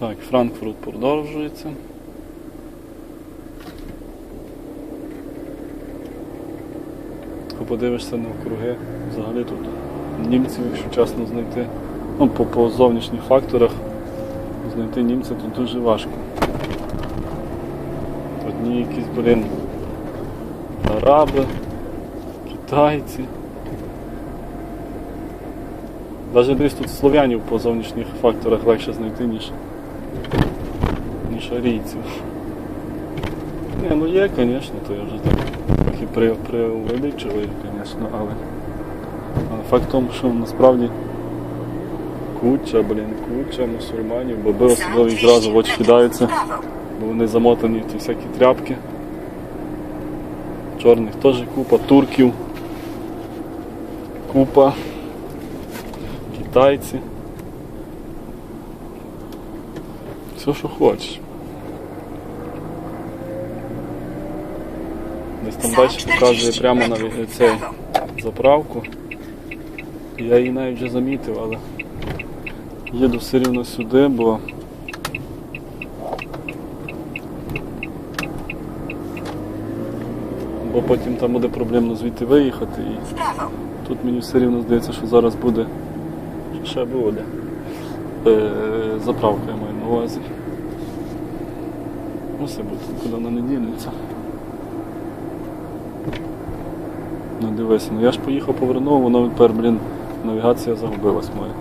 Так, Франкфурт продовжується. Подивишся навкруги, взагалі тут німців, якщо чесно, знайти. Ну, по, по зовнішніх факторах знайти німця тут дуже важко. Одні якісь, блін, араби, китайці. Навіть десь тут слов'янів по зовнішніх факторах легше знайти, ніж, ніж арійців. Ні, ну є, звісно, то я вже так трохи преувеличую, звісно, але, але факт в тому, що насправді куча, блін, куча мусульманів, баби особливо їх зразу в очі кидаються, бо вони замотані в ті всякі тряпки. Чорних теж купа, турків, купа, китайці. Все, що хочеш. Десь там далі показує прямо на цей заправку. Я її навіть вже замітив, але їду все рівно сюди, бо бо потім там буде проблемно звідти виїхати і тут мені все рівно здається, що зараз буде ще буде. Е, заправка я маю на увазі. Мусить бути, куди вона не дінеться. Ну дивися, ну я ж поїхав повернув, воно тепер, блін, навігація загубилась моя.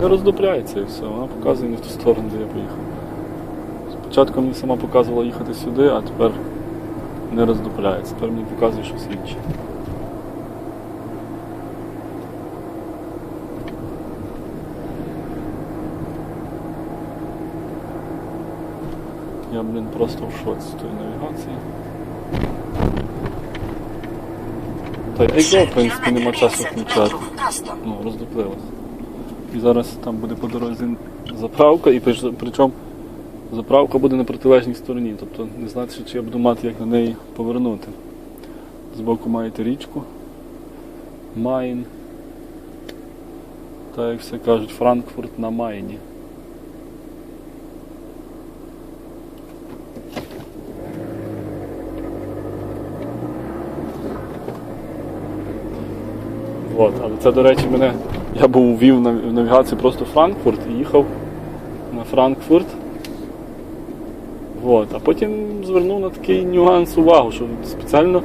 Не роздупляється і все, вона показує не в ту сторону, де я поїхав. Спочатку мені сама показувала їхати сюди, а тепер не роздупляється. Тепер мені показує щось інше. Я, блін, просто в шоці з тої навігації. Та й в принципі, нема часу включати. Ну, роздуплилась. І зараз там буде по дорозі заправка, і прич- причому заправка буде на протилежній стороні. Тобто не знати, чи я буду мати як на неї повернути. Збоку маєте річку. Майн. Та як все кажуть, Франкфурт на Майні. От, але це, до речі, мене. Я був ввів в навігацію просто Франкфурт і їхав на Франкфурт. От, а потім звернув на такий нюанс увагу, що спеціально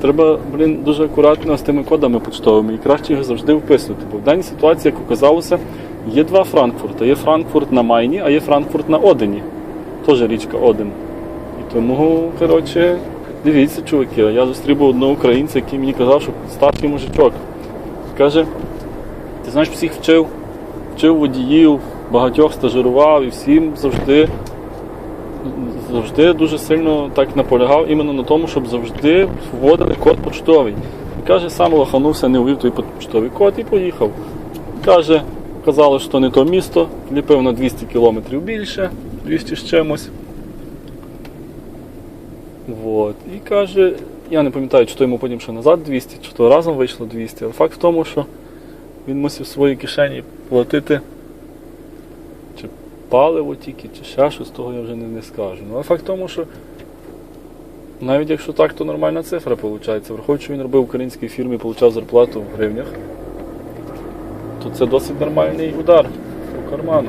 треба, блін, дуже акуратно з тими кодами почтовими і краще їх завжди вписувати. Бо в даній ситуації, як оказалося, є два Франкфурта. Є Франкфурт на Майні, а є Франкфурт на Одені. Теж річка Оден. І тому, коротше, дивіться, чуваки, я зустрів одного українця, який мені казав, що старший мужичок. Каже, ти знаєш, всіх вчив, вчив водіїв, багатьох стажирував і всім завжди, завжди дуже сильно так наполягав іменно на тому, щоб завжди вводили код почтовий. І каже, сам лоханувся, не ввів той почтовий код і поїхав. Каже, казали, що не то місто, ліпив на 200 кілометрів більше, 200 з чимось. Вот. І каже, я не пам'ятаю, чи то йому потім ще назад 200, чи то разом вийшло 200, але факт в тому, що він мусив в своїй кишені платити чи паливо тільки, чи ще щось, того я вже не, не скажу. Ну, але факт в тому, що навіть якщо так, то нормальна цифра виходить. Враховуючи, він робив українській фірмі, отримав зарплату в гривнях, то це досить нормальний удар по карману.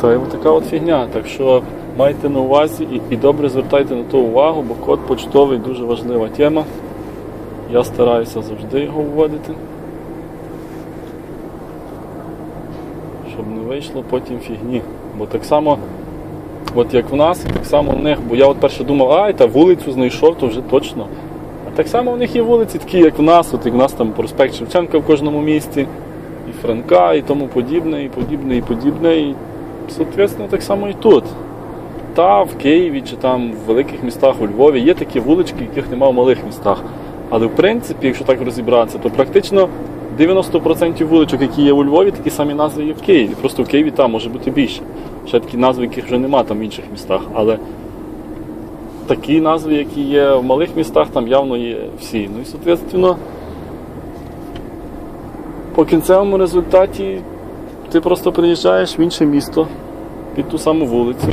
Та й така от фігня. Так що майте на увазі і, і добре звертайте на то увагу, бо код почтовий дуже важлива тема. Я стараюся завжди його вводити. Щоб не вийшло потім фігні. Бо так само, от як в нас, так само в них, бо я от перше думав, ай, та вулицю знайшов, то вже точно. А так само в них є вулиці, такі, як в нас, от як в нас там проспект Шевченка в кожному місті, і Франка, і тому подібне, і подібне, і подібне. І, соответственно, так само і тут. Та в Києві чи там в великих містах у Львові є такі вулички, яких немає в малих містах. Але в принципі, якщо так розібратися, то практично 90% вуличок, які є у Львові, такі самі назви є в Києві. Просто в Києві там може бути більше. Ще такі назви, яких вже немає там в інших містах. Але такі назви, які є в малих містах, там явно є всі. Ну і соответственно, по кінцевому результаті ти просто приїжджаєш в інше місто під ту саму вулицю.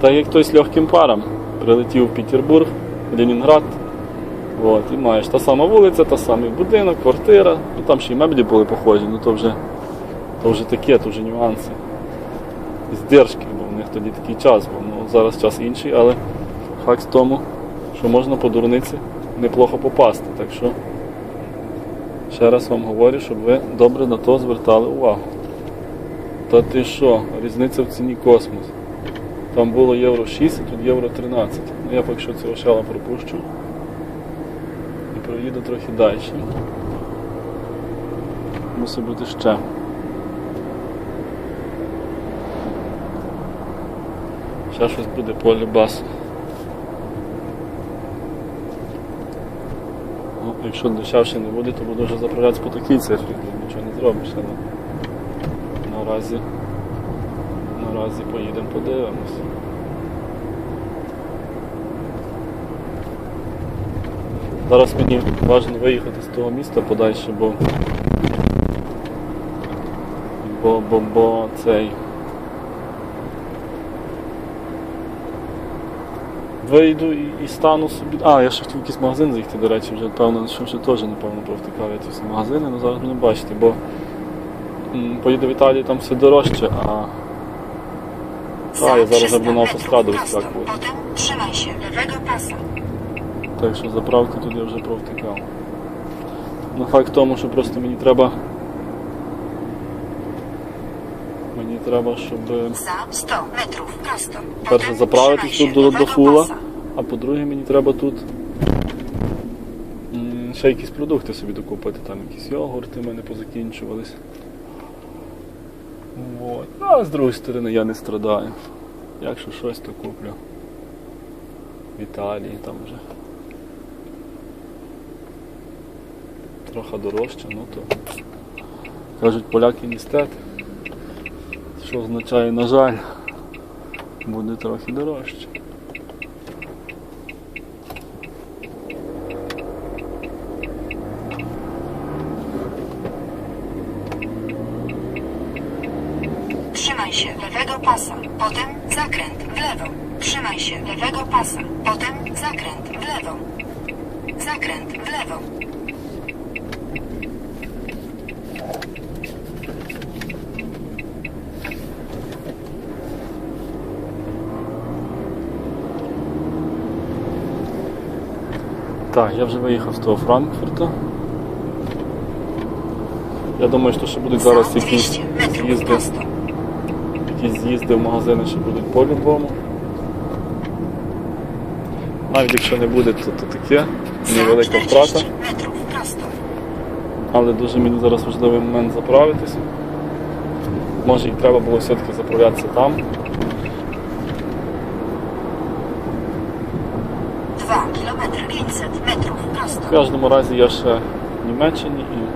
Та як хтось легким паром прилетів в Петербург, Ленінград. От, і маєш та сама вулиця, та самий будинок, квартира. Ну там ще й меблі були похожі, ну то вже, то вже таке, то вже нюанси. Здержки, бо в них тоді такий час був. Ну, зараз час інший, але факт в тому, що можна по дурниці неплохо попасти. Так що ще раз вам говорю, щоб ви добре на то звертали увагу. Та ти що, різниця в ціні космос. Там було євро 6, а тут євро 13. Ну я поки що цього шала пропущу. І проїду трохи далі. Мусить бути ще. Ще щось буде по любасу. Ну, якщо дешевше не буде, то буду вже заправлятися по такій цифрі, нічого не зробиш, але наразі, наразі поїдемо подивимось. Зараз мені важливо виїхати з того міста подальше, бо бо, бо, бо цей вийду і, і стану собі. А, я ще хотів якийсь магазин заїхати, до речі, вже певно, що вже теж, напевно, провтикав я ці всі магазини, але зараз не бачите, бо поїду в Італію, там все дорожче, а Za я зараз 300 роблю на автостраду metrów prosto. wyskakuję. Potem trzymaj się lewego pasa. Так що заправки тут я вже провтикав. Ну факт в тому, що просто мені треба. Мені треба, щоб Za 100 metrów prosto. перше заправитись тут до, до фула, а по-друге, мені треба тут ще якісь продукти собі докупити. Там якісь йогурти в мене позакінчувались. Вот. Ну, а з другої сторони я не страдаю. Якщо щось, то куплю. В Італії там вже. Трохи дорожче, ну то. Кажуть, поляки містет. Що означає, на жаль, буде трохи дорожче. Trzymaj się lewego pasa. Potem zakręt w lewo. Trzymaj się lewego pasa. Potem zakręt w lewo. Zakręt w lewo. Так, я вже виїхав з того Франкфурта. Я думаю, що ще будуть зараз Za якісь 200 metrów з'їзди, prosto. Якісь з'їзди в магазини ще будуть по-любому. Навіть якщо не буде, то, то таке. Невелика втрата. Але дуже мені зараз важливий момент заправитися. Може і треба було все-таки заправлятися там. 2 km 500 metrów prosto. В кожному разі я ще в Німеччині і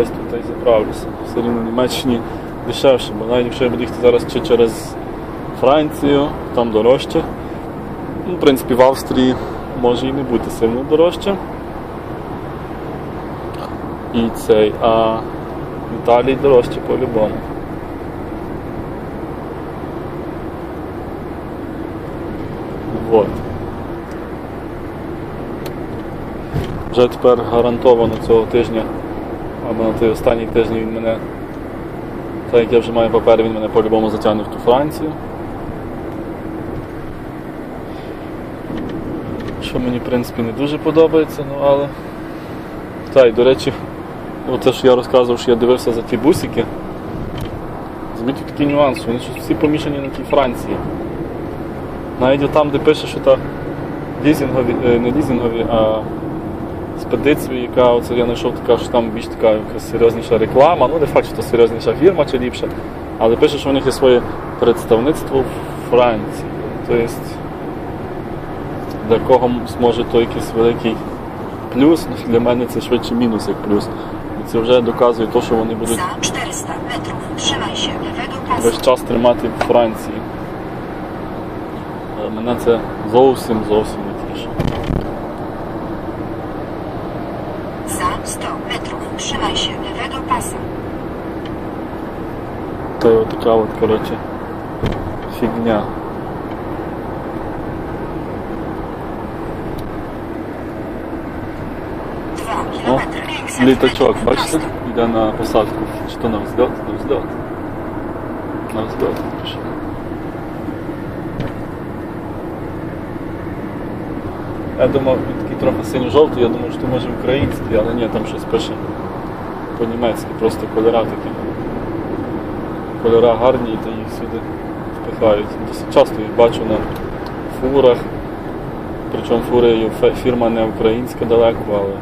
десь тут і заправлюся. Все рівно Німеччині дешевше, бо навіть якщо я буду їхати зараз чи через Францію, там дорожче. Ну, в принципі, в Австрії може і не бути сильно дорожче. І цей, а в Італії дорожче по-любому. Вот. Вже тепер гарантовано цього тижня, або на той останній тиждень він мене, так як я вже маю папери, він мене по-любому затягне в ту Францію. Що мені в принципі не дуже подобається, ну але. Та й до речі, оце що я розказував, що я дивився за ті бусики. Замітив такий нюанс, вони щось всі помішані на тій Франції. Навіть там, де пише, що та лізінгові, е, не лізінгові, а спедицію, яка оце я знайшов така, що там більш така якась серйозніша реклама, ну не факт, що це серйозніша фірма чи ліпша, але пише, що у них є своє представництво в Франції. Тобто для кого зможе то якийсь великий плюс, ну, для мене це швидше мінус як плюс. І це вже доказує те, що вони будуть Za 400 metrów trzymaj się весь час тримати в Франції. Е, Мене це зовсім зовсім не тішить. 100 metrów. Trzymaj się lewego pasa. To tylko autko lecie. Fignia. No, liteczok, patrzcie, tak? idę na posadków. Czy to na wzgląd? Na wzgląd. Na wzgląd, proszę. Я думав, він такий трохи синьо-жовтий, я думав, що може український, але ні, там щось пише по-німецьки, просто кольора такі. Кольора гарні, та їх сюди впихають. Досить часто їх бачу на фурах. Причому фури фірма не українська далеко, але